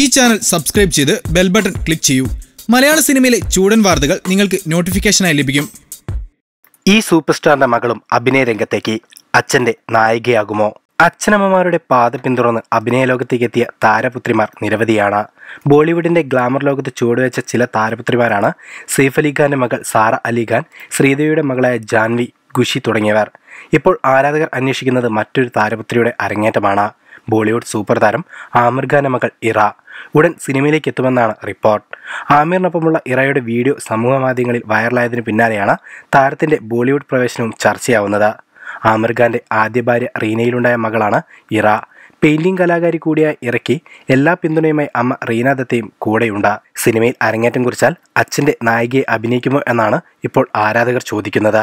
ഈ channel subscribe ചെയ്ത് bell button click ചെയ്യൂ. മലയാള സിനിമയിലെ ചൂടൻ വാർത്തകൾ നിങ്ങൾക്ക് നോട്ടിഫിക്കേഷനായി ലഭിക്കും. ഈ സൂപ്പർ സ്റ്റാറിന്റെ മകളും അഭിനയ രംഗത്തേക്ക് അച്ഛന്റെ നായികയാകുമോ? അച്ഛനമ്മമാരുടെ പാത പിന്തുടർന്ന് അഭിനയ ലോകത്തേക്ക് എത്തിയ താരപുത്രിമാർ നിരവധിയാണ്. ബോളിവുഡിന്റെ ഗ്ലാമർ ലോകത്ത് ചുവടുവെച്ച ചില താരപുത്രിമാരാണ് സെയ്ഫ് അലി ഖാന്റെ മകൾ സാറ അലി ഖാൻ ശ്രീദേവിയുടെ മകളായ ജാൻവി ഖുഷി തുടങ്ങിയവർ. ഇപ്പോൾ ആരാധകർ അന്വേഷിക്കുന്നത് മറ്റൊരു താരപുത്രിയുടെ അരങ്ങേറ്റമാണ്. ബോളിവുഡ് സൂപ്പർ താരം ആമിർ ഖാന്റെ മകൾ ഇറ. ഉടൻ സിനിമയിലേക്ക് എത്തുമെന്നാണ് റിപ്പോർട്ട്. ആമിറിനൊപ്പമുള്ള ഇറയുടെ വീഡിയോ സമൂഹ മാധ്യമങ്ങളിൽ വൈറലായതിനു പിന്നാലെയാണ് താരത്തിന്റെ ബോളിവുഡ് പ്രവേശനവും ചർച്ചയാവുന്നത്. ആമിർ ഖാന്റെ ആദ്യ ഭാര്യ റീനയിലുണ്ടായ മകളാണ് ഇറ. പെയിന്റിംഗ് കലാകാരി കൂടിയായ ഇറക്കി എല്ലാ പിന്തുണയുമായി അമ്മ റീന ദത്തയും കൂടെയുണ്ട്. സിനിമയിൽ അരങ്ങേറ്റം കുറിച്ചാൽ അച്ഛന്റെ നായികയെ അഭിനയിക്കുമോ എന്നാണ് ഇപ്പോൾ ആരാധകർ ചോദിക്കുന്നത്.